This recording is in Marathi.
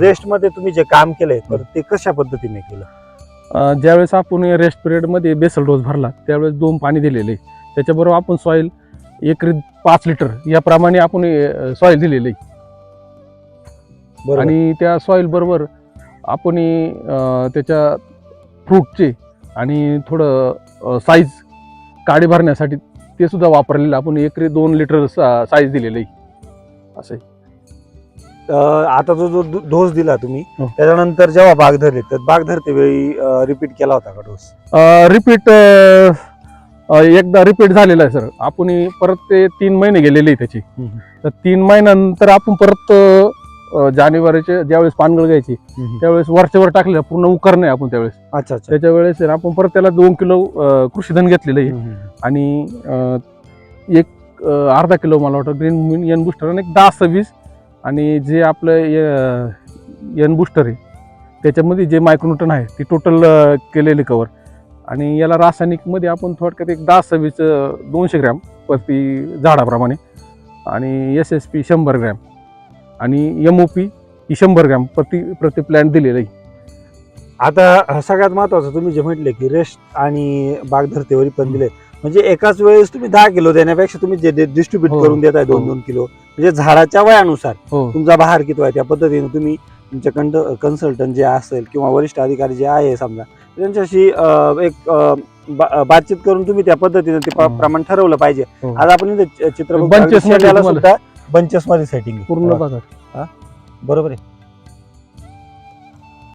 रेस्टमध्ये तुम्ही जे काम केलंय तर ते कशा पद्धतीने केलं? अं, ज्यावेळेस आपण रेस्ट पिरियडमध्ये बेसल डोस भरला त्यावेळेस दोन पाणी दिलेले. त्याच्याबरोबर आपण सॉईल एकरी पाच लिटर याप्रमाणे आपण सॉईल दिलेले. बरोबर. आणि त्या सॉईल बरोबर आपण अं, त्याच्या फ्रूटचे आणि थोडं साईज काडी भरण्यासाठी ते सुद्धा वापरलेलं. आपण एकरी दोन लिटर साईज दिलेलं. असं आहे. आता जो जो डोस दिला तुम्ही हो. त्याच्यानंतर जेव्हा बाग धरले तर बाग धरते वेळी रिपीट केला होता का डोस? रिपीट एकदा रिपीट झालेला आहे सर आपण परत ते तीन महिने गेलेले त्याचे. तर तीन महिन्यानंतर आपण परत जानेवारीचे ज्यावेळेस पानगळ घ्यायची त्यावेळेस वरच्यावर टाकलेलं पूर्ण उकर नाही आपण त्यावेळेस. अच्छा त्याच्या वेळेस आपण परत त्याला दोन किलो कृषीधन घेतलेलं आहे. आणि एक अर्धा किलो मला वाटतं ग्रीन यन बुस्टर आणि एक दहा सव्वीस आणि जे आपलं यन बुस्टर आहे त्याच्यामध्ये जे मायक्रोन्यूटन आहे ते टोटल केलेले कवर आणि याला रासायनिकमध्ये आपण थोडक्यात एक दहा सव्वीस दोनशे ग्रॅम प्रति झाडाप्रमाणे आणि एस एस पी शंभर ग्रॅम आणि एम ओ पी ही शंभर ग्रॅम प्रति प्रति प्लॅन्ट दिलेलं आहे. आता सगळ्यात महत्वाचं तुम्ही जे म्हटले की रेस्ट आणि बाग धरतेवरी पण दिले म्हणजे एकाच वेळेस तुम्ही दहा किलो देण्यापेक्षा तुम्ही जे डिस्ट्रीब्युट हो. करून देताय दोन हो. दोन किलो. म्हणजे झाडाच्या वयानुसार हो. तुमचा बहार किती आहे त्या पद्धतीने तुम्ही तुमचे कंट कन्सल्टंट जे असेल किंवा वरिष्ठ अधिकारी जे आहे समजा त्यांच्याशी एक बातचीत करून तुम्ही त्या पद्धतीने ते प्र-. प्रमाण ठरवलं पाहिजे. आज आपण चित्र सुद्धा बंचेस मध्ये सेटिंग पूर्ण बरोबर आहे.